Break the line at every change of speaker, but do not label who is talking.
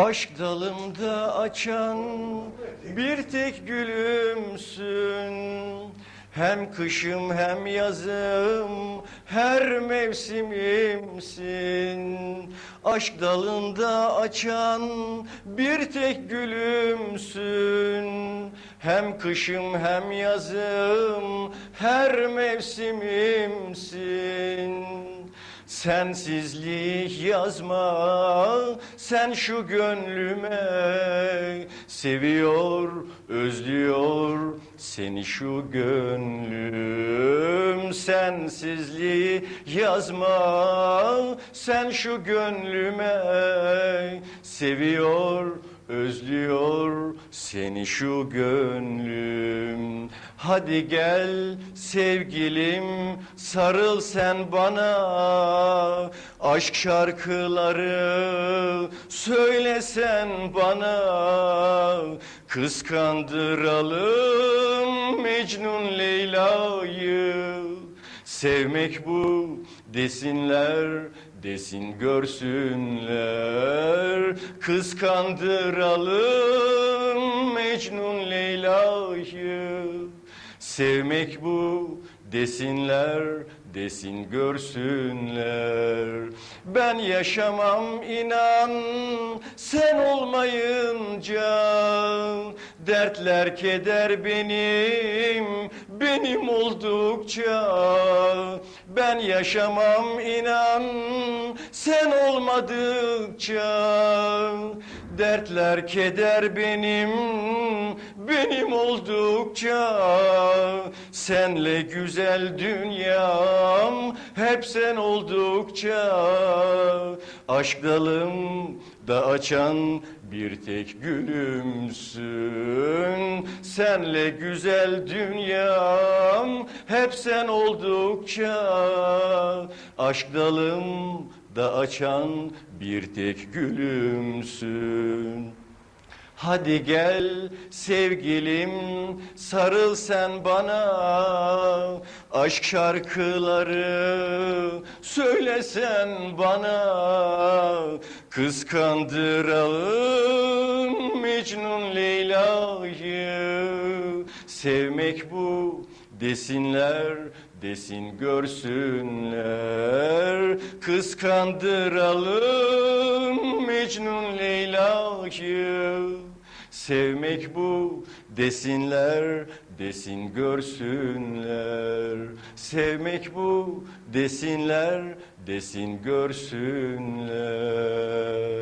Aşk dalımda açan bir tek gülümsün. Hem kışım hem yazım her mevsimimsin. Aşk dalında açan bir tek gülümsün. Hem kışım hem yazım her mevsimimsin Sensizlik yazma sen şu gönlüme. Seviyor, özlüyor seni şu gönlüm. Sensizliği yazma sen şu gönlüme. Seviyor, özlüyor seni şu gönlüm. Hadi gel sevgilim sarıl sen bana. Aşk şarkıları söylesen bana. Kıskandıralım Mecnun Leyla'yı. Sevmek bu desinler desin görsünler Kıskandıralım Mecnun Leyla'yı. Sevmek bu desinler desin görsünler. Ben yaşamam inan sen olmayınca. Dertler keder benim benim oldukça. Ben yaşamam inan sen olmadıkça Dertler keder benim benim oldukça. Senle güzel dünyam hep sen oldukça. Aşk dalım da açan bir tek gülümsün. Senle güzel dünyam hep sen oldukça Aşk dalım da açan bir tek gülümsün. Hadi gel sevgilim sarıl sen bana. Aşk şarkıları söylesen bana. Kıskandıralım Mecnun Leyla'yı. Sevmek bu desinler desin görsünler. Kıskandıralım Mecnun Leyla'yı. Sevmek bu desinler desin görsünler. Sevmek bu desinler desin görsünler